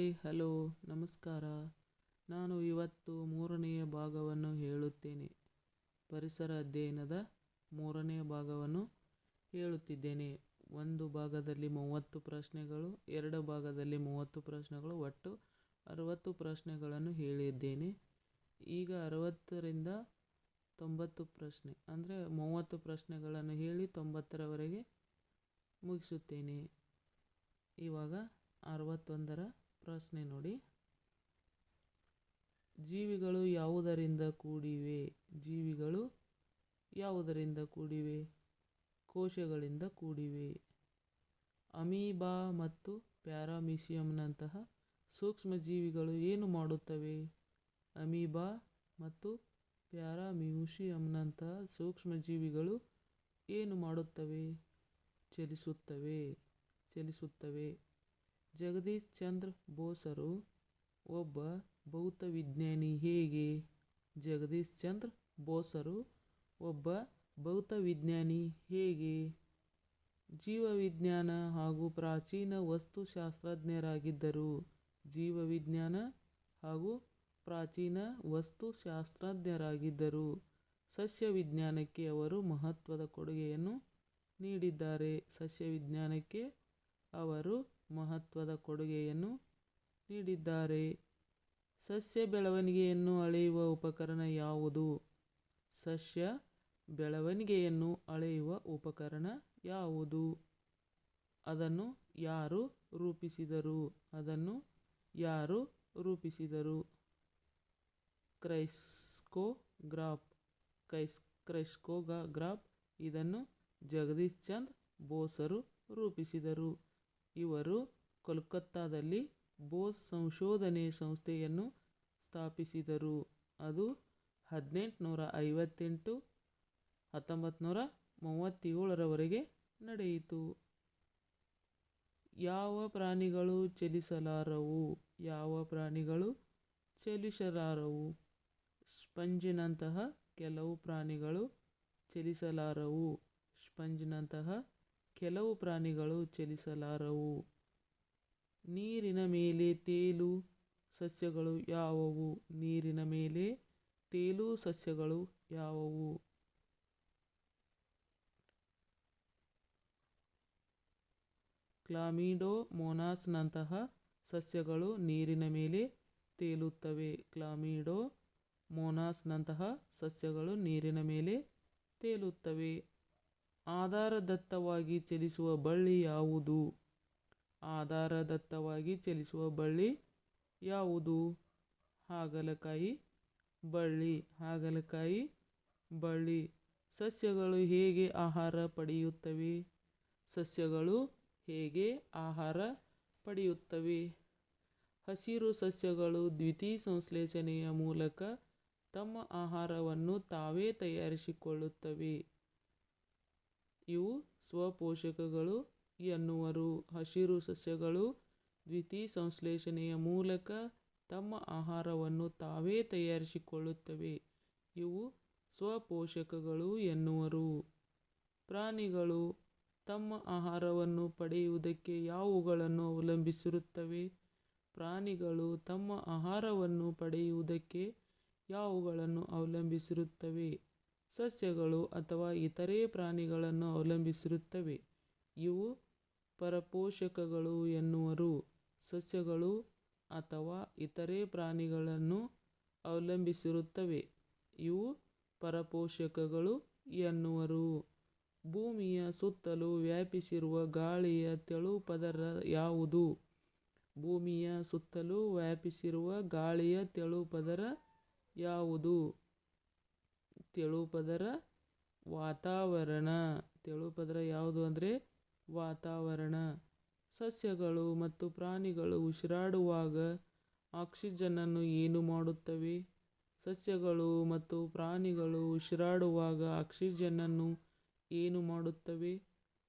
Hi, hello, ನಮಸ್ಕಾರ. ನಾನು ಇವತ್ತು ಮೂರನೆಯ ಭಾಗವನ್ನು ಹೇಳುತ್ತೇನೆ. ಪರಿಸರ ಅಧ್ಯಯನದ ಮೂರನೆಯ ಭಾಗವನ್ನು ಹೇಳುತ್ತಿದ್ದೇನೆ. ಒಂದು ಭಾಗದಲ್ಲಿ ಮೂವತ್ತು ಪ್ರಶ್ನೆಗಳು, ಎರಡು ಭಾಗದಲ್ಲಿ ಮೂವತ್ತು ಪ್ರಶ್ನೆಗಳು, ಒಟ್ಟು ಅರವತ್ತು ಪ್ರಶ್ನೆಗಳನ್ನು ಹೇಳಿದ್ದೇನೆ. ಈಗ ಅರವತ್ತರಿಂದ ತೊಂಬತ್ತು ಪ್ರಶ್ನೆ, ಅಂದರೆ ಮೂವತ್ತು ಪ್ರಶ್ನೆಗಳನ್ನು ಹೇಳಿ ತೊಂಬತ್ತರವರೆಗೆ ಮುಗಿಸುತ್ತೇನೆ. ಇವಾಗ ಅರವತ್ತೊಂದರ ಪ್ರಶ್ನೆ ನೋಡಿ. ಜೀವಿಗಳು ಯಾವುದರಿಂದ ಕೂಡಿವೆ? ಜೀವಿಗಳು ಯಾವುದರಿಂದ ಕೂಡಿವೆ? ಕೋಶಗಳಿಂದ ಕೂಡಿವೆ. ಅಮೀಬಾ ಮತ್ತು ಪ್ಯಾರಾಮಿಸಿಯಂನಂತಹ ಸೂಕ್ಷ್ಮಜೀವಿಗಳು ಏನು ಮಾಡುತ್ತವೆ? ಅಮೀಬಾ ಮತ್ತು ಪ್ಯಾರಾಮ್ಯೂಸಿಯಂನಂತಹ ಸೂಕ್ಷ್ಮಜೀವಿಗಳು ಏನು ಮಾಡುತ್ತವೆ? ಚಲಿಸುತ್ತವೆ. ಚಲಿಸುತ್ತವೆ. ಜಗದೀಶ್ ಚಂದ್ರ ಬೋಸರು ಒಬ್ಬ ಭೌತವಿಜ್ಞಾನಿ ಹೇಗೆ? ಜಗದೀಶ್ ಚಂದ್ರ ಬೋಸರು ಒಬ್ಬ ಭೌತವಿಜ್ಞಾನಿ ಹೇಗೆ? ಜೀವವಿಜ್ಞಾನ ಹಾಗೂ ಪ್ರಾಚೀನ ವಸ್ತುಶಾಸ್ತ್ರಜ್ಞರಾಗಿದ್ದರು. ಜೀವವಿಜ್ಞಾನ ಹಾಗೂ ಪ್ರಾಚೀನ ವಸ್ತುಶಾಸ್ತ್ರಜ್ಞರಾಗಿದ್ದರು. ಸಸ್ಯವಿಜ್ಞಾನಕ್ಕೆ ಅವರು ಮಹತ್ವದ ಕೊಡುಗೆಯನ್ನು ನೀಡಿದ್ದಾರೆ. ಸಸ್ಯವಿಜ್ಞಾನಕ್ಕೆ ಅವರು ಮಹತ್ವದ ಕೊಡುಗೆಯನ್ನು ನೀಡಿದ್ದಾರೆ. ಸಸ್ಯ ಬೆಳವಣಿಗೆಯನ್ನು ಅಳೆಯುವ ಉಪಕರಣ ಯಾವುದು? ಸಸ್ಯ ಬೆಳವಣಿಗೆಯನ್ನು ಅಳೆಯುವ ಉಪಕರಣ ಯಾವುದು? ಅದನ್ನು ಯಾರು ರೂಪಿಸಿದರು? ಅದನ್ನು ಯಾರು ರೂಪಿಸಿದರು? ಕ್ರೈಸ್ಕೋಗ್ರಾಫ್ ಕ್ರೈಸ್ಕೋಗ ಕ್ರೈಸ್ಕೋಗ್ರಾಫ್ ಇದನ್ನು ಜಗದೀಶ್ ಚಂದ್ ಬೋಸರು ರೂಪಿಸಿದರು. ಇವರು ಕೋಲ್ಕತ್ತಾದಲ್ಲಿ ಬೋಸ್ ಸಂಶೋಧನೆ ಸಂಸ್ಥೆಯನ್ನು ಸ್ಥಾಪಿಸಿದರು. ಅದು ಹದಿನೆಂಟುನೂರ ಐವತ್ತೆಂಟು ಹತ್ತೊಂಬತ್ತುನೂರ ಮೂವತ್ತೇಳರವರೆಗೆ ನಡೆಯಿತು. ಯಾವ ಪ್ರಾಣಿಗಳು ಚಲಿಸಲಾರವು? ಯಾವ ಪ್ರಾಣಿಗಳು ಚಲಿಸಲಾರವು? ಸ್ಪಂಜಿನಂತಹ ಕೆಲವು ಪ್ರಾಣಿಗಳು ಚಲಿಸಲಾರವು. ಸ್ಪಂಜಿನಂತಹ ಕೆಲವು ಪ್ರಾಣಿಗಳು ಚಲಿಸಲಾರವು. ನೀರಿನ ಮೇಲೆ ತೇಲು ಸಸ್ಯಗಳು ಯಾವುವು? ನೀರಿನ ಮೇಲೆ ತೇಲು ಸಸ್ಯಗಳು ಯಾವುವು? ಕ್ಲಾಮಿಡೋಮೋನಾಸ್ನಂತಹ ಸಸ್ಯಗಳು ನೀರಿನ ಮೇಲೆ ತೇಲುತ್ತವೆ. ಕ್ಲಾಮಿಡೋಮೋನಾಸ್ನಂತಹ ಸಸ್ಯಗಳು ನೀರಿನ ಮೇಲೆ ತೇಲುತ್ತವೆ. ಆಧಾರದತ್ತವಾಗಿ ಚಲಿಸುವ ಬಳ್ಳಿ ಯಾವುದು? ಆಧಾರದತ್ತವಾಗಿ ಚಲಿಸುವ ಬಳ್ಳಿ ಯಾವುದು? ಹಾಗಲಕಾಯಿ ಬಳ್ಳಿ. ಹಾಗಲಕಾಯಿ ಬಳ್ಳಿ ಸಸ್ಯಗಳು ಹೇಗೆ ಆಹಾರ ಪಡೆಯುತ್ತವೆ? ಸಸ್ಯಗಳು ಹೇಗೆ ಆಹಾರ ಪಡೆಯುತ್ತವೆ? ಹಸಿರು ಸಸ್ಯಗಳು ದ್ಯುತಿಸಂಶ್ಲೇಷಣೆಯ ಮೂಲಕ ತಮ್ಮ ಆಹಾರವನ್ನು ತಾವೇ ತಯಾರಿಸಿಕೊಳ್ಳುತ್ತವೆ. ಇವು ಸ್ವಪೋಷಕಗಳು ಎನ್ನುವರು. ಹಸಿರು ಸಸ್ಯಗಳು ದ್ಯುತಿಸಂಶ್ಲೇಷಣೆಯ ಮೂಲಕ ತಮ್ಮ ಆಹಾರವನ್ನು ತಾವೇ ತಯಾರಿಸಿಕೊಳ್ಳುತ್ತವೆ. ಇವು ಸ್ವಪೋಷಕಗಳು ಎನ್ನುವರು. ಪ್ರಾಣಿಗಳು ತಮ್ಮ ಆಹಾರವನ್ನು ಪಡೆಯುವುದಕ್ಕೆ ಯಾವುಗಳನ್ನು ಅವಲಂಬಿಸಿರುತ್ತವೆ? ಪ್ರಾಣಿಗಳು ತಮ್ಮ ಆಹಾರವನ್ನು ಪಡೆಯುವುದಕ್ಕೆ ಯಾವುಗಳನ್ನು ಅವಲಂಬಿಸಿರುತ್ತವೆ? ಸಸ್ಯಗಳು ಅಥವಾ ಇತರೆ ಪ್ರಾಣಿಗಳನ್ನು ಅವಲಂಬಿಸಿರುತ್ತವೆ. ಇವು ಪರಪೋಷಕಗಳು ಎನ್ನುವರು. ಸಸ್ಯಗಳು ಅಥವಾ ಇತರೆ ಪ್ರಾಣಿಗಳನ್ನು ಅವಲಂಬಿಸಿರುತ್ತವೆ. ಇವು ಪರಪೋಷಕಗಳು ಎನ್ನುವರು. ಭೂಮಿಯ ಸುತ್ತಲೂ ವ್ಯಾಪಿಸಿರುವ ಗಾಳಿಯ ತೆಳು ಪದರ ಯಾವುದು? ಭೂಮಿಯ ಸುತ್ತಲೂ ವ್ಯಾಪಿಸಿರುವ ಗಾಳಿಯ ತೆಳು ಪದರ ಯಾವುದು? ತೆಳುಪದರ ವಾತಾವರಣ. ತೆಳುಪದರ ಯಾವುದು ಅಂದರೆ ವಾತಾವರಣ. ಸಸ್ಯಗಳು ಮತ್ತು ಪ್ರಾಣಿಗಳು ಉಸಿರಾಡುವಾಗ ಆಕ್ಸಿಜನನ್ನು ಏನು ಮಾಡುತ್ತವೆ? ಸಸ್ಯಗಳು ಮತ್ತು ಪ್ರಾಣಿಗಳು ಉಸಿರಾಡುವಾಗ ಆಕ್ಸಿಜನನ್ನು ಏನು ಮಾಡುತ್ತವೆ?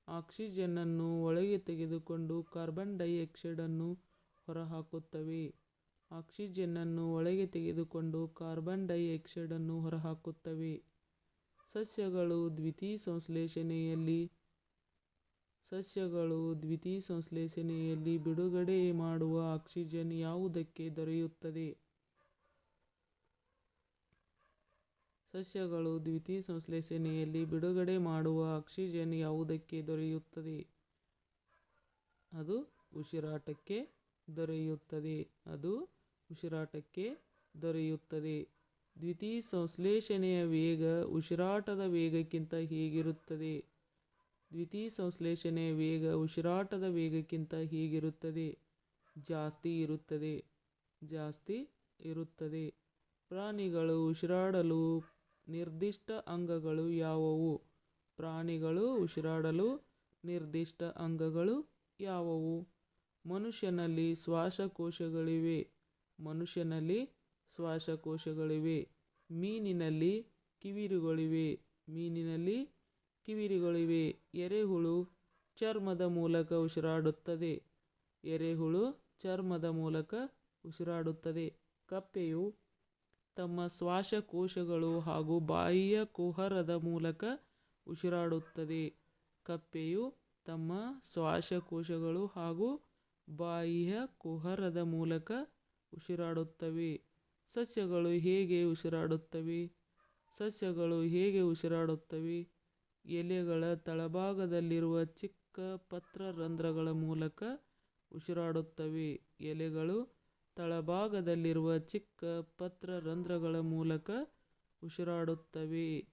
ಆಕ್ಸಿಜನನ್ನು ಒಳಗೆ ತೆಗೆದುಕೊಂಡು ಕಾರ್ಬನ್ ಡೈಆಕ್ಸೈಡನ್ನು ಹೊರಹಾಕುತ್ತವೆ. ಆಕ್ಸಿಜನ್ನನ್ನು ಒಳಗೆ ತೆಗೆದುಕೊಂಡು ಕಾರ್ಬನ್ ಡೈಆಕ್ಸೈಡನ್ನು ಹೊರಹಾಕುತ್ತವೆ ಸಸ್ಯಗಳು ದ್ಯುತಿಸಂಶ್ಲೇಷಣೆಯಲ್ಲಿ ಸಸ್ಯಗಳು ದ್ಯುತಿಸಂಶ್ಲೇಷಣೆಯಲ್ಲಿ ಬಿಡುಗಡೆ ಮಾಡುವ ಆಕ್ಸಿಜನ್ ಯಾವುದಕ್ಕೆ ದೊರೆಯುತ್ತದೆ? ಸಸ್ಯಗಳು ದ್ಯುತಿಸಂಶ್ಲೇಷಣೆಯಲ್ಲಿ ಬಿಡುಗಡೆ ಮಾಡುವ ಆಕ್ಸಿಜನ್ ಯಾವುದಕ್ಕೆ ದೊರೆಯುತ್ತದೆ? ಅದು ಉಸಿರಾಟಕ್ಕೆ ದೊರೆಯುತ್ತದೆ. ಅದು ಉಸಿರಾಟಕ್ಕೆ ದೊರೆಯುತ್ತದೆ. ದ್ಯುತಿಸಂಶ್ಲೇಷಣೆಯ ವೇಗ ಉಸಿರಾಟದ ವೇಗಕ್ಕಿಂತ ಹೀಗಿರುತ್ತದೆ ಹೇಗಿರುತ್ತದೆ? ದ್ಯುತಿಸಂಶ್ಲೇಷಣೆಯ ವೇಗ ಉಸಿರಾಟದ ವೇಗಕ್ಕಿಂತ ಹೀಗಿರುತ್ತದೆ ಜಾಸ್ತಿ ಇರುತ್ತದೆ. ಜಾಸ್ತಿ ಇರುತ್ತದೆ. ಪ್ರಾಣಿಗಳು ಉಸಿರಾಡಲು ನಿರ್ದಿಷ್ಟ ಅಂಗಗಳು ಯಾವುವು? ಪ್ರಾಣಿಗಳು ಉಸಿರಾಡಲು ನಿರ್ದಿಷ್ಟ ಅಂಗಗಳು ಯಾವುವು? ಮನುಷ್ಯನಲ್ಲಿ ಶ್ವಾಸಕೋಶಗಳಿವೆ. ಮನುಷ್ಯನಲ್ಲಿ ಶ್ವಾಸಕೋಶಗಳಿವೆ. ಮೀನಿನಲ್ಲಿ ಕಿವಿರುಗಳಿವೆ. ಮೀನಿನಲ್ಲಿ ಕಿವಿರುಗಳಿವೆ. ಎರೆಹುಳು ಚರ್ಮದ ಮೂಲಕ ಉಸಿರಾಡುತ್ತದೆ. ಎರೆಹುಳು ಚರ್ಮದ ಮೂಲಕ ಉಸಿರಾಡುತ್ತದೆ. ಕಪ್ಪೆಯು ತಮ್ಮ ಶ್ವಾಸಕೋಶಗಳು ಹಾಗೂ ಬಾಯಿಯ ಕುಹರದ ಮೂಲಕ ಉಸಿರಾಡುತ್ತದೆ. ಕಪ್ಪೆಯು ತಮ್ಮ ಶ್ವಾಸಕೋಶಗಳು ಹಾಗೂ ಬಾಯಿಯ ಕುಹರದ ಮೂಲಕ ಉಸಿರಾಡುತ್ತವೆ. ಸಸ್ಯಗಳು ಹೇಗೆ ಉಸಿರಾಡುತ್ತವೆ? ಸಸ್ಯಗಳು ಹೇಗೆ ಉಸಿರಾಡುತ್ತವೆ? ಎಲೆಗಳ ತಳಭಾಗದಲ್ಲಿರುವ ಚಿಕ್ಕ ಪತ್ರ ರಂಧ್ರಗಳ ಮೂಲಕ ಉಸಿರಾಡುತ್ತವೆ. ಎಲೆಗಳು ತಳಭಾಗದಲ್ಲಿರುವ ಚಿಕ್ಕ ಪತ್ರ ರಂಧ್ರಗಳ ಮೂಲಕ ಉಸಿರಾಡುತ್ತವೆ.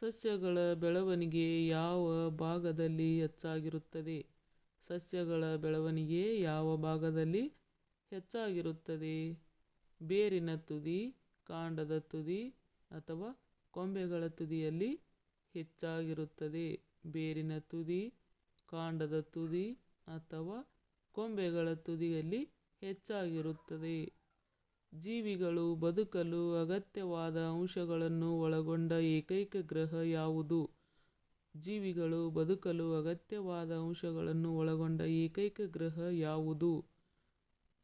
ಸಸ್ಯಗಳ ಬೆಳವಣಿಗೆ ಯಾವ ಭಾಗದಲ್ಲಿ ಹೆಚ್ಚಾಗಿರುತ್ತದೆ? ಸಸ್ಯಗಳ ಬೆಳವಣಿಗೆ ಯಾವ ಭಾಗದಲ್ಲಿ ಹೆಚ್ಚಾಗಿರುತ್ತದೆ? ಬೇರಿನ ತುದಿ, ಕಾಂಡದ ತುದಿ ಅಥವಾ ಕೊಂಬೆಗಳ ತುದಿಯಲ್ಲಿ ಹೆಚ್ಚಾಗಿರುತ್ತದೆ. ಬೇರಿನ ತುದಿ, ಕಾಂಡದ ತುದಿ ಅಥವಾ ಕೊಂಬೆಗಳ ತುದಿಯಲ್ಲಿ ಹೆಚ್ಚಾಗಿರುತ್ತದೆ. ಜೀವಿಗಳು ಬದುಕಲು ಅಗತ್ಯವಾದ ಅಂಶಗಳನ್ನು ಒಳಗೊಂಡ ಏಕೈಕ ಗ್ರಹ ಯಾವುದು? ಜೀವಿಗಳು ಬದುಕಲು ಅಗತ್ಯವಾದ ಅಂಶಗಳನ್ನು ಒಳಗೊಂಡ ಏಕೈಕ ಗ್ರಹ ಯಾವುದು?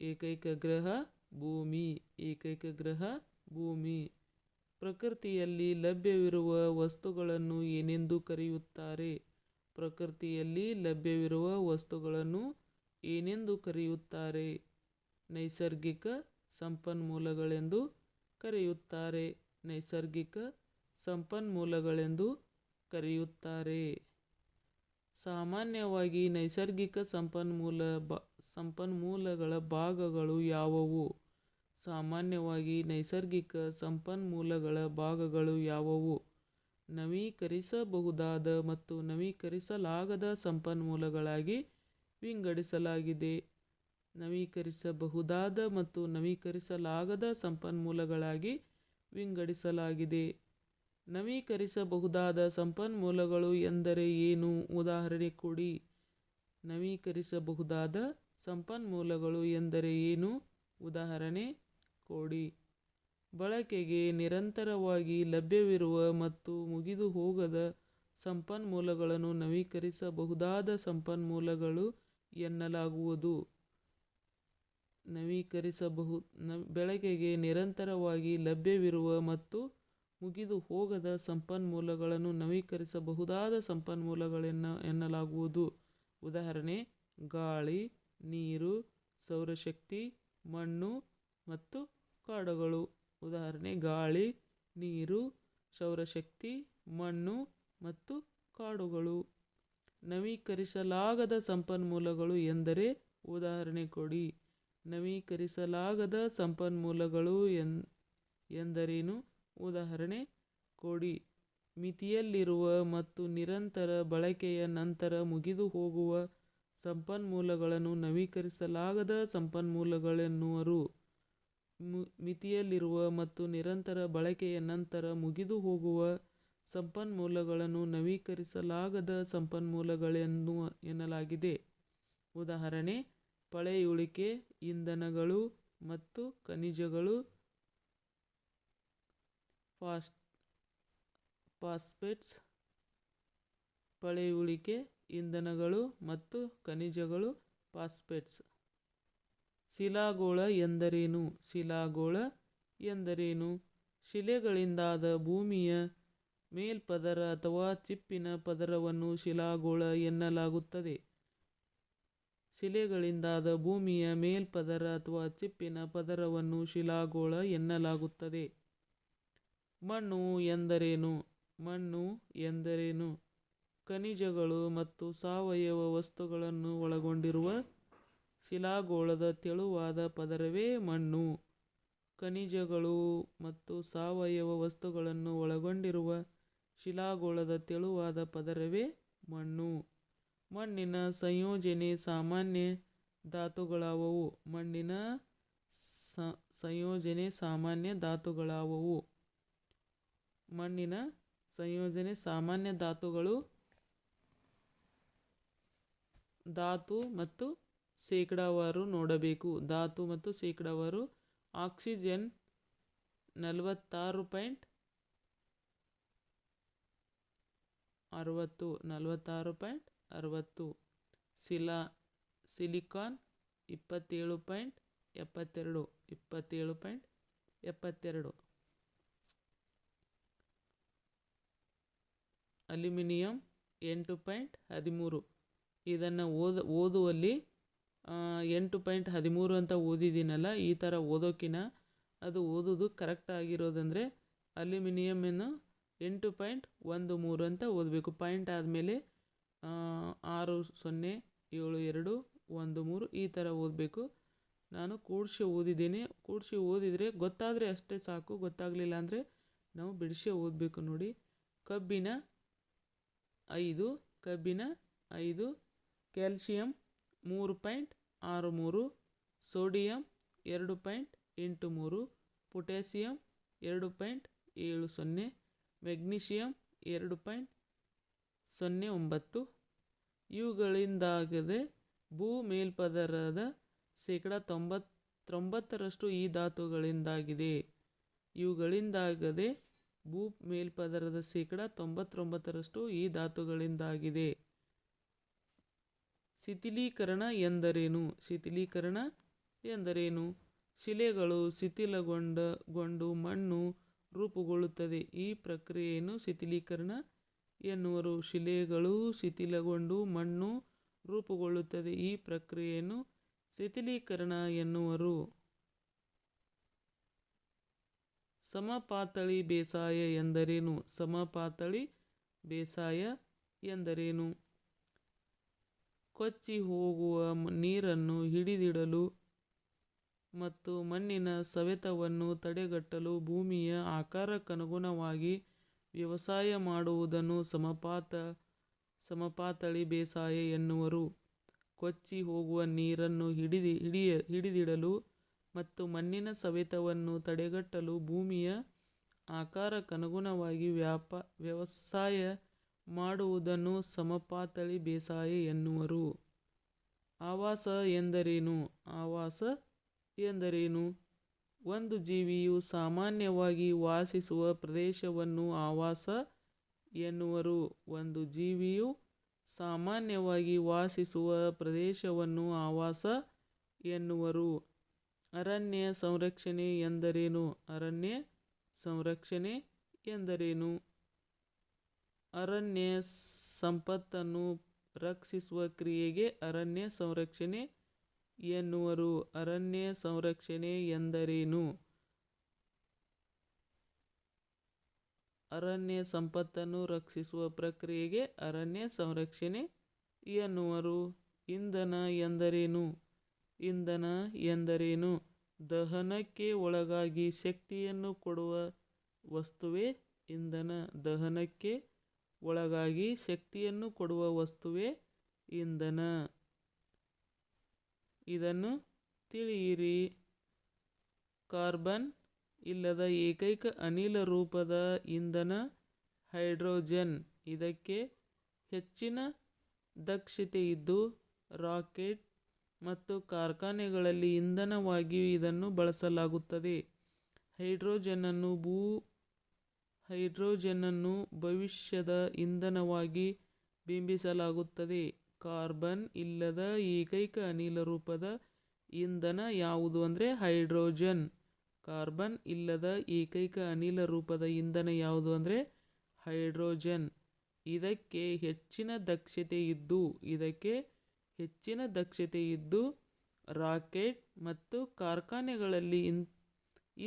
ಏಕೈಕ ಗ್ರಹ ಭೂಮಿ. ಏಕೈಕ ಗ್ರಹ ಭೂಮಿ. ಪ್ರಕೃತಿಯಲ್ಲಿ ಲಭ್ಯವಿರುವ ವಸ್ತುಗಳನ್ನು ಏನೆಂದು ಕರೆಯುತ್ತಾರೆ? ಪ್ರಕೃತಿಯಲ್ಲಿ ಲಭ್ಯವಿರುವ ವಸ್ತುಗಳನ್ನು ಏನೆಂದು ಕರೆಯುತ್ತಾರೆ? ನೈಸರ್ಗಿಕ ಸಂಪನ್ಮೂಲಗಳೆಂದು ಕರೆಯುತ್ತಾರೆ. ನೈಸರ್ಗಿಕ ಸಂಪನ್ಮೂಲಗಳೆಂದು ಕರೆಯುತ್ತಾರೆ. ಸಾಮಾನ್ಯವಾಗಿ ನೈಸರ್ಗಿಕ ಸಂಪನ್ಮೂಲ ಸಂಪನ್ಮೂಲಗಳ ಭಾಗಗಳು ಯಾವುವು? ಸಾಮಾನ್ಯವಾಗಿ ನೈಸರ್ಗಿಕ ಸಂಪನ್ಮೂಲಗಳ ಭಾಗಗಳು ಯಾವುವು? ನವೀಕರಿಸಬಹುದಾದ ಮತ್ತು ನವೀಕರಿಸಲಾಗದ ಸಂಪನ್ಮೂಲಗಳಾಗಿ ವಿಂಗಡಿಸಲಾಗಿದೆ. ನವೀಕರಿಸಬಹುದಾದ ಮತ್ತು ನವೀಕರಿಸಲಾಗದ ಸಂಪನ್ಮೂಲಗಳಾಗಿ ವಿಂಗಡಿಸಲಾಗಿದೆ. ನವೀಕರಿಸಬಹುದಾದ ಸಂಪನ್ಮೂಲಗಳು ಎಂದರೆ ಏನು ಉದಾಹರಣೆ ಕೊಡಿ? ನವೀಕರಿಸಬಹುದಾದ ಸಂಪನ್ಮೂಲಗಳು ಎಂದರೆ ಏನು? ಉದಾಹರಣೆ ಕೊಡಿ? ಬಳಕೆಗೆ ನಿರಂತರವಾಗಿ ಲಭ್ಯವಿರುವ ಮತ್ತು ಮುಗಿದು ಹೋಗದ ಸಂಪನ್ಮೂಲಗಳನ್ನು ನವೀಕರಿಸಬಹುದಾದ ಸಂಪನ್ಮೂಲಗಳು ಎನ್ನಲಾಗುವುದು. ಬಳಕೆಗೆ ನಿರಂತರವಾಗಿ ಲಭ್ಯವಿರುವ ಮತ್ತು ಮುಗಿದು ಹೋಗದ ಸಂಪನ್ಮೂಲಗಳನ್ನು ನವೀಕರಿಸಬಹುದಾದ ಸಂಪನ್ಮೂಲಗಳೆನ್ನ ಎನ್ನಲಾಗುವುದು. ಉದಾಹರಣೆ ಗಾಳಿ, ನೀರು, ಸೌರಶಕ್ತಿ, ಮಣ್ಣು ಮತ್ತು ಕಾಡುಗಳು. ಉದಾಹರಣೆ ಗಾಳಿ, ನೀರು, ಸೌರಶಕ್ತಿ, ಮಣ್ಣು ಮತ್ತು ಕಾಡುಗಳು. ನವೀಕರಿಸಲಾಗದ ಸಂಪನ್ಮೂಲಗಳು ಎಂದರೆ ಉದಾಹರಣೆ ಕೊಡಿ? ನವೀಕರಿಸಲಾಗದ ಸಂಪನ್ಮೂಲಗಳು ಎಂದರೇನು? ಉದಾಹರಣೆ, ಕೊಡಿ? ಮಿತಿಯಲ್ಲಿರುವ ಮತ್ತು ನಿರಂತರ ಬಳಕೆಯ ನಂತರ ಮುಗಿದುಹೋಗುವ ಸಂಪನ್ಮೂಲಗಳನ್ನು ನವೀಕರಿಸಲಾಗದ ಸಂಪನ್ಮೂಲಗಳೆನ್ನುವರು. ಮಿತಿಯಲ್ಲಿರುವ ಮತ್ತು ನಿರಂತರ ಬಳಕೆಯ ನಂತರ ಮುಗಿದುಹೋಗುವ ಸಂಪನ್ಮೂಲಗಳನ್ನು ನವೀಕರಿಸಲಾಗದ ಸಂಪನ್ಮೂಲಗಳೆನ್ನಲಾಗಿದೆ. ಉದಾಹರಣೆ ಪಳೆಯುಳಿಕೆ, ಇಂಧನಗಳು ಮತ್ತು ಖನಿಜಗಳು ಫಾಸ್ಫೇಟ್ಸ್. ಪಳೆಯುಳಿಕೆ, ಇಂಧನಗಳು ಮತ್ತು ಖನಿಜಗಳು, ಫಾಸ್ಫೇಟ್ಸ್. ಶಿಲಾಗೋಳ ಎಂದರೇನು? ಶಿಲಾಗೋಳ ಎಂದರೇನು? ಶಿಲೆಗಳಿಂದಾದ ಭೂಮಿಯ ಮೇಲ್ಪದರ ಅಥವಾ ಚಿಪ್ಪಿನ ಪದರವನ್ನು ಶಿಲಾಗೋಳ ಎನ್ನಲಾಗುತ್ತದೆ ಶಿಲೆಗಳಿಂದಾದ ಭೂಮಿಯ ಮೇಲ್ಪದರ ಅಥವಾ ಚಿಪ್ಪಿನ ಪದರವನ್ನು ಶಿಲಾಗೋಳ ಎನ್ನಲಾಗುತ್ತದೆ. ಮಣ್ಣು ಎಂದರೇನು? ಮಣ್ಣು ಎಂದರೇನು? ಖನಿಜಗಳು ಮತ್ತು ಸಾವಯವ ವಸ್ತುಗಳನ್ನು ಒಳಗೊಂಡಿರುವ ಶಿಲಾಗೋಳದ ತೆಳುವಾದ ಪದರವೇ ಮಣ್ಣು. ಖನಿಜಗಳು ಮತ್ತು ಸಾವಯವ ವಸ್ತುಗಳನ್ನು ಒಳಗೊಂಡಿರುವ ಶಿಲಾಗೋಳದ ತೆಳುವಾದ ಪದರವೇ ಮಣ್ಣು. ಮಣ್ಣಿನ ಸಂಯೋಜನೆ ಸಾಮಾನ್ಯ ಧಾತುಗಳಾವವು. ಮಣ್ಣಿನ ಸಂಯೋಜನೆ ಸಾಮಾನ್ಯ ಧಾತುಗಳಾವವು. ಮಣ್ಣಿನ ಸಂಯೋಜನೆ ಸಾಮಾನ್ಯ ಧಾತುಗಳು ಧಾತು ಮತ್ತು ಶೇಕಡಾವಾರು ನೋಡಬೇಕು. ಧಾತು ಮತ್ತು ಶೇಕಡಾವಾರು ಆಕ್ಸಿಜನ್ ನಲವತ್ತಾರು ಪಾಯಿಂಟ್ ಅರವತ್ತು, ನಲವತ್ತಾರು ಪಾಯಿಂಟ್ ಅರವತ್ತು. ಸಿಲಾ, ಸಿಲಿಕಾನ್ ಇಪ್ಪತ್ತೇಳು ಪಾಯಿಂಟ್ ಎಪ್ಪತ್ತೆರಡು, ಇಪ್ಪತ್ತೇಳು ಪಾಯಿಂಟ್ ಎಪ್ಪತ್ತೆರಡು. ಅಲ್ಯೂಮಿನಿಯಂ ಎಂಟು ಪಾಯಿಂಟ್ ಹದಿಮೂರು. ಇದನ್ನು ಓದ, ಓದುವಲ್ಲಿ ಎಂಟು ಪಾಯಿಂಟ್ ಹದಿಮೂರು ಅಂತ ಓದಿದ್ದೀನಲ್ಲ, ಈ ಥರ ಓದೋಕಿನ ಅದು ಓದೋದು ಕರೆಕ್ಟ್ ಆಗಿರೋದಂದರೆ ಅಲ್ಯೂಮಿನಿಯಮನ್ನು ಎಂಟು ಪಾಯಿಂಟ್ ಒಂದು ಮೂರು ಅಂತ ಓದಬೇಕು. ಪಾಯಿಂಟ್ ಆದಮೇಲೆ ಆರು, ಸೊನ್ನೆ, ಏಳು, ಎರಡು, ಒಂದು, ಮೂರು ಈ ಥರ ಓದಬೇಕು. ನಾನು ಕೂಡಿಸಿ ಓದಿದ್ದೀನಿ. ಕೂಡಿಸಿ ಓದಿದರೆ ಗೊತ್ತಾದರೆ ಅಷ್ಟೇ ಸಾಕು, ಗೊತ್ತಾಗಲಿಲ್ಲ ಅಂದರೆ ನಾವು ಬಿಡಿಸಿ ಓದಬೇಕು ನೋಡಿ. ಕಬ್ಬಿನ ಐದು ಕಬ್ಬಿನ ಐದು ಕ್ಯಾಲ್ಶಿಯಂ ಮೂರು ಪಾಯಿಂಟ್ ಆರು ಮೂರು, ಸೋಡಿಯಂ ಎರಡು ಪಾಯಿಂಟ್ ಎಂಟು ಮೂರು, ಪೊಟ್ಯಾಸಿಯಂ ಎರಡು ಪಾಯಿಂಟ್ ಏಳು ಸೊನ್ನೆ ಮೆಗ್ನೀಷಿಯಂ ಎರಡು ಪಾಯಿಂಟ್ ಸೊನ್ನೆ ಒಂಬತ್ತು ಇವುಗಳಿಂದಾಗದೆ ಭೂ ಮೇಲ್ಪದರದ ಶೇಕಡ ತೊಂಬತ್ತೊಂಬತ್ತರಷ್ಟು ಈ ಧಾತುಗಳಿಂದಾಗಿದೆ. ಇವುಗಳಿಂದಾಗದೆ ಭೂ ಮೇಲ್ಪದರದ ಶೇಕಡ ತೊಂಬತ್ತೊಂಬತ್ತರಷ್ಟು ಈ ಧಾತುಗಳಿಂದಾಗಿದೆ. ಶಿಥಿಲೀಕರಣ ಎಂದರೇನು? ಶಿಥಿಲೀಕರಣ ಎಂದರೇನು? ಶಿಲೆಗಳು ಶಿಥಿಲಗೊಂಡ, ಗೊಂಡು ಮಣ್ಣು ರೂಪುಗೊಳ್ಳುತ್ತದೆ. ಈ ಪ್ರಕ್ರಿಯೆಯನ್ನು ಶಿಥಿಲೀಕರಣ ಎನ್ನುವರು ಶಿಲೆಗಳು ಶಿಥಿಲಗೊಂಡು ಮಣ್ಣು ರೂಪುಗೊಳ್ಳುತ್ತದೆ. ಈ ಪ್ರಕ್ರಿಯೆಯನ್ನು ಶಿಥಿಲೀಕರಣ ಎನ್ನುವರು. ಸಮಪಾತಳಿ ಬೇಸಾಯ ಎಂದರೇನು? ಸಮಪಾತಳಿ ಬೇಸಾಯ ಎಂದರೇನು? ಕೊಚ್ಚಿ ಹೋಗುವ ನೀರನ್ನು ಹಿಡಿದಿಡಲು ಮತ್ತು ಮಣ್ಣಿನ ಸವೆತವನ್ನು ತಡೆಗಟ್ಟಲು ಭೂಮಿಯ ಆಕಾರಕ್ಕನುಗುಣವಾಗಿ ವ್ಯವಸಾಯ ಮಾಡುವುದನ್ನು ಸಮಪಾತ, ಸಮಪಾತಳಿ ಬೇಸಾಯ ಎನ್ನುವರು. ಕೊಚ್ಚಿ ಹೋಗುವ ನೀರನ್ನು ಹಿಡಿದಿ, ಹಿಡಿಯ, ಹಿಡಿದಿಡಲು ಮತ್ತು ಮಣ್ಣಿನ ಸವೆತವನ್ನು ತಡೆಗಟ್ಟಲು ಭೂಮಿಯ ಆಕಾರಕ್ಕನುಗುಣವಾಗಿ ವ್ಯಾಪ, ವ್ಯವಸಾಯ ಮಾಡುವುದನ್ನು ಸಮಪಾತಳಿ ಬೇಸಾಯ ಎನ್ನುವರು. ಆವಾಸ ಎಂದರೇನು? ಆವಾಸ ಎಂದರೇನು? ಒಂದು ಜೀವಿಯು ಸಾಮಾನ್ಯವಾಗಿ ವಾಸಿಸುವ ಪ್ರದೇಶವನ್ನು ಆವಾಸ ಎನ್ನುವರು. ಒಂದು ಜೀವಿಯು ಸಾಮಾನ್ಯವಾಗಿ ವಾಸಿಸುವ ಪ್ರದೇಶವನ್ನು ಆವಾಸ ಎನ್ನುವರು. ಅರಣ್ಯ ಸಂರಕ್ಷಣೆ ಎಂದರೇನು? ಅರಣ್ಯ ಸಂರಕ್ಷಣೆ ಎಂದರೇನು? ಅರಣ್ಯ ಸಂಪತ್ತನ್ನು ರಕ್ಷಿಸುವ ಕ್ರಿಯೆಗೆ ಅರಣ್ಯ ಸಂರಕ್ಷಣೆ ಎನ್ನುವರು ಅರಣ್ಯ ಸಂರಕ್ಷಣೆ ಎಂದರೇನು? ಅರಣ್ಯ ಸಂಪತ್ತನ್ನು ರಕ್ಷಿಸುವ ಪ್ರಕ್ರಿಯೆಗೆ ಅರಣ್ಯ ಸಂರಕ್ಷಣೆ ಎನ್ನುವರು. ಇಂಧನ ಎಂದರೇನು? ಇಂಧನ ಎಂದರೇನು? ದಹನಕ್ಕೆ ಒಳಗಾಗಿ ಶಕ್ತಿಯನ್ನು ಕೊಡುವ ವಸ್ತುವೇ ಇಂಧನ. ದಹನಕ್ಕೆ ಒಳಗಾಗಿ ಶಕ್ತಿಯನ್ನು ಕೊಡುವ ವಸ್ತುವೇ ಇಂಧನ. ಇದನ್ನು ತಿಳಿಯಿರಿ. ಕಾರ್ಬನ್ ಇಲ್ಲದ ಏಕೈಕ ಅನಿಲ ರೂಪದ ಇಂಧನ ಹೈಡ್ರೋಜನ್. ಇದಕ್ಕೆ ಹೆಚ್ಚಿನ ದಕ್ಷತೆ ಇದ್ದು ರಾಕೆಟ್ ಮತ್ತು ಕಾರ್ಖಾನೆಗಳಲ್ಲಿ ಇಂಧನವಾಗಿ ಇದನ್ನು ಬಳಸಲಾಗುತ್ತದೆ. ಹೈಡ್ರೋಜನನ್ನು ಭೂ ಹೈಡ್ರೋಜನನ್ನು ಭವಿಷ್ಯದ ಇಂಧನವಾಗಿ ಬಿಂಬಿಸಲಾಗುತ್ತದೆ. ಕಾರ್ಬನ್ ಇಲ್ಲದ ಏಕೈಕ ಅನಿಲ ರೂಪದ ಇಂಧನ ಯಾವುದು ಅಂದರೆ ಹೈಡ್ರೋಜನ್. ಕಾರ್ಬನ್ ಇಲ್ಲದ ಏಕೈಕ ಅನಿಲ ರೂಪದ ಇಂಧನ ಯಾವುದು ಅಂದರೆ ಹೈಡ್ರೋಜನ್. ಇದಕ್ಕೆ ಹೆಚ್ಚಿನ ದಕ್ಷತೆ ಇದ್ದು, ಇದಕ್ಕೆ ಹೆಚ್ಚಿನ ದಕ್ಷತೆ ಇದ್ದು ರಾಕೆಟ್ ಮತ್ತು ಕಾರ್ಖಾನೆಗಳಲ್ಲಿ ಇನ್,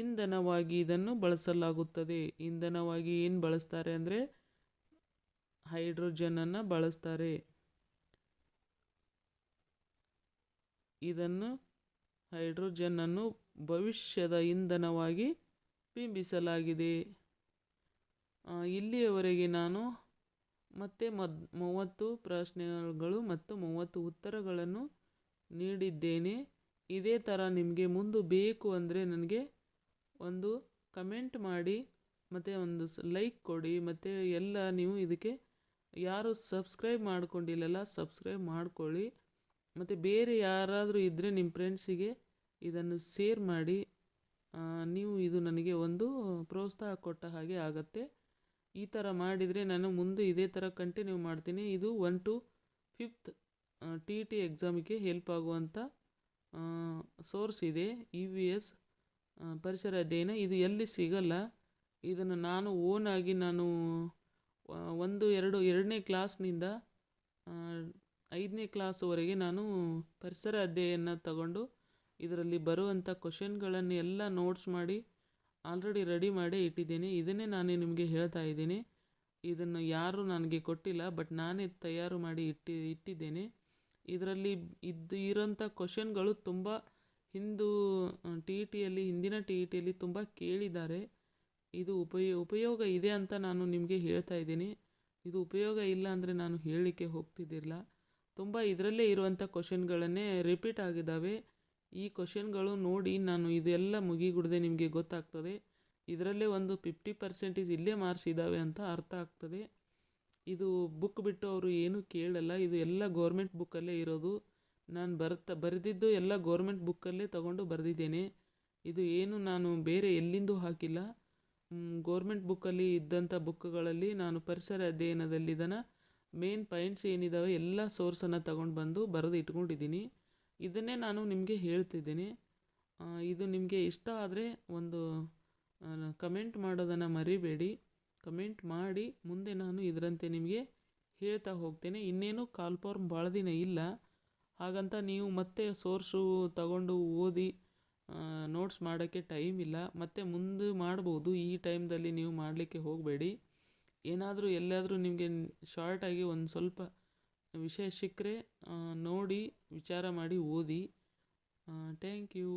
ಇಂಧನವಾಗಿ ಇದನ್ನು ಬಳಸಲಾಗುತ್ತದೆ. ಇಂಧನವಾಗಿ ಏನು ಬಳಸ್ತಾರೆ ಅಂದರೆ ಹೈಡ್ರೋಜನನ್ನು ಬಳಸ್ತಾರೆ. ಇದನ್ನು ಹೈಡ್ರೋಜನ್ನನ್ನು ಭವಿಷ್ಯದ ಇಂಧನವಾಗಿ ಬಿಂಬಿಸಲಾಗಿದೆ. ಇಲ್ಲಿಯವರೆಗೆ ನಾನು ಮತ್ತೆ ಮದ್, ಮೂವತ್ತು ಪ್ರಶ್ನೆಗಳು ಮತ್ತು ಮೂವತ್ತು ಉತ್ತರಗಳನ್ನು ನೀಡಿದ್ದೇನೆ. ಇದೇ ಥರ ನಿಮಗೆ ಮುಂದೆ ಬೇಕು ಅಂದರೆ ನನಗೆ ಒಂದು ಕಮೆಂಟ್ ಮಾಡಿ, ಮತ್ತು ಒಂದು ಲೈಕ್ ಕೊಡಿ, ಮತ್ತು ಎಲ್ಲ ನೀವು ಇದಕ್ಕೆ ಯಾರು ಸಬ್ಸ್ಕ್ರೈಬ್ ಮಾಡ್ಕೊಂಡಿಲ್ಲಲ್ಲ ಸಬ್ಸ್ಕ್ರೈಬ್ ಮಾಡ್ಕೊಳ್ಳಿ. ಮತ್ತು ಬೇರೆ ಯಾರಾದರೂ ಇದ್ದರೆ ನಿಮ್ಮ ಫ್ರೆಂಡ್ಸಿಗೆ ಇದನ್ನು ಸೇರ್ ಮಾಡಿ ನೀವು ಇದು ನನಗೆ ಒಂದು ಪ್ರೋತ್ಸಾಹ ಕೊಟ್ಟ ಹಾಗೆ ಆಗತ್ತೆ. ಈ ಥರ ಮಾಡಿದರೆ ನಾನು ಮುಂದೆ ಇದೇ ಥರ ಕಂಟಿನ್ಯೂ ಮಾಡ್ತೀನಿ. ಇದು one to fifth T T ಎಕ್ಸಾಮಿಗೆ help ಆಗುವಂಥ ಸೋರ್ಸ್ ಇದೆ. ಇ ವಿ ಎಸ್ ಪರಿಸರ ಅಧ್ಯಯನ. ಇದು ಎಲ್ಲಿ ಸಿಗಲ್ಲ. ಇದನ್ನು ನಾನು ಓನ್ ಆಗಿ ನಾನು ಒಂದು, ಎರಡು, ಎರಡನೇ ಕ್ಲಾಸ್ನಿಂದ ಐದನೇ ಕ್ಲಾಸ್ವರೆಗೆ ನಾನು ಪರಿಸರ ಅಧ್ಯಯನ ತಗೊಂಡು ಇದರಲ್ಲಿ ಬರುವಂಥ ಕ್ವಶನ್ಗಳನ್ನು ಎಲ್ಲ ನೋಟ್ಸ್ ಮಾಡಿ ಆಲ್ರೆಡಿ ರೆಡಿ ಮಾಡಿ ಇಟ್ಟಿದ್ದೇನೆ. ಇದನ್ನೇ ನಾನು ನಿಮಗೆ ಹೇಳ್ತಾ ಇದ್ದೀನಿ. ಇದನ್ನು ಯಾರು ನನಗೆ ಕೊಟ್ಟಿಲ್ಲ, ಬಟ್ ನಾನೇ ತಯಾರು ಮಾಡಿ ಇಟ್ಟಿ, ಇಟ್ಟಿದ್ದೇನೆ. ಇದರಲ್ಲಿ ಇದ್ದು ಇರೋಂಥ ಕ್ವಶನ್ಗಳು ತುಂಬ ಹಿಂದೂ ಟಿ ಇ ಟಿಯಲ್ಲಿ ಹಿಂದಿನ ಟಿ ಇ ಟಿಯಲ್ಲಿ ತುಂಬ ಕೇಳಿದ್ದಾರೆ. ಇದು ಉಪಯೋ, ಉಪಯೋಗ ಇದೆ ಅಂತ ನಾನು ನಿಮಗೆ ಹೇಳ್ತಾ ಇದ್ದೀನಿ. ಇದು ಉಪಯೋಗ ಇಲ್ಲ ಅಂದರೆ ನಾನು ಹೇಳಲಿಕ್ಕೆ ಹೋಗ್ತಿದ್ದಿಲ್ಲ. ತುಂಬ ಇದರಲ್ಲೇ ಇರುವಂಥ ಕ್ವಶನ್ಗಳನ್ನೇ ರಿಪೀಟ್ ಆಗಿದ್ದಾವೆ. ಈ ಕ್ವಶನ್ಗಳು ನೋಡಿ ನಾನು ಇದೆಲ್ಲ ಮುಗಿಗುಡದೆ ನಿಮಗೆ ಗೊತ್ತಾಗ್ತದೆ. ಇದರಲ್ಲೇ ಒಂದು ಫಿಫ್ಟಿ ಪರ್ಸೆಂಟೇಜ್ ಇಲ್ಲೇ ಮಾರ್ಕ್ಸ್ ಇದ್ದಾವೆ ಅಂತ ಅರ್ಥ ಆಗ್ತದೆ. ಇದು ಬುಕ್ ಬಿಟ್ಟು ಅವರು ಏನೂ ಕೇಳಲ್ಲ. ಇದು ಎಲ್ಲ ಗೋರ್ಮೆಂಟ್ ಬುಕ್ಕಲ್ಲೇ ಇರೋದು. ನಾನು ಬರ್ತಾ, ಬರೆದಿದ್ದು ಎಲ್ಲ ಗೋರ್ಮೆಂಟ್ ಬುಕ್ಕಲ್ಲೇ ತಗೊಂಡು ಬರೆದಿದ್ದೇನೆ. ಇದು ಏನು ನಾನು ಬೇರೆ ಎಲ್ಲಿಂದೂ ಹಾಕಿಲ್ಲ. ಗೋರ್ಮೆಂಟ್ ಬುಕ್ಕಲ್ಲಿ ಇದ್ದಂಥ ಬುಕ್ಗಳಲ್ಲಿ ನಾನು ಪರಿಸರ ಅಧ್ಯಯನದಲ್ಲಿ ಮೇನ್ ಪಾಯಿಂಟ್ಸ್ ಏನಿದ್ದಾವೆ ಎಲ್ಲ ಸೋರ್ಸನ್ನು ತಗೊಂಡು ಬಂದು ಬರೆದು ಇಟ್ಕೊಂಡಿದ್ದೀನಿ ಇದನ್ನೇ ನಾನು ನಿಮಗೆ ಹೇಳ್ತಿದ್ದೀನಿ. ಇದು ನಿಮಗೆ ಇಷ್ಟ ಆದರೆ ಒಂದು ಕಮೆಂಟ್ ಮಾಡೋದನ್ನು ಮರಿಬೇಡಿ. ಕಮೆಂಟ್ ಮಾಡಿ ಮುಂದೆ ನಾನು ಇದರಂತೆ ನಿಮಗೆ ಹೇಳ್ತಾ ಹೋಗ್ತೇನೆ. ಇನ್ನೇನು ಕಾಲ್ ಫಾರ್ಮ್ ಭಾಳ ದಿನ ಇಲ್ಲ. ಹಾಗಂತ ನೀವು ಮತ್ತೆ ಸೋರ್ಸು ತಗೊಂಡು ಓದಿ ನೋಟ್ಸ್ ಮಾಡೋಕ್ಕೆ ಟೈಮ್ ಇಲ್ಲ. ಮತ್ತೆ ಮುಂದೆ ಮಾಡ್ಬೋದು. ಈ ಟೈಮ್ದಲ್ಲಿ ನೀವು ಮಾಡಲಿಕ್ಕೆ ಹೋಗಬೇಡಿ. ಏನಾದರೂ ಎಲ್ಲಾದರೂ ನಿಮಗೆ ಶಾರ್ಟಾಗಿ ಒಂದು ಸ್ವಲ್ಪ ವಿಷಯ ಸಿಕ್ಕರೆ ನೋಡಿ ವಿಚಾರ ಮಾಡಿ ಓದಿ. Thank you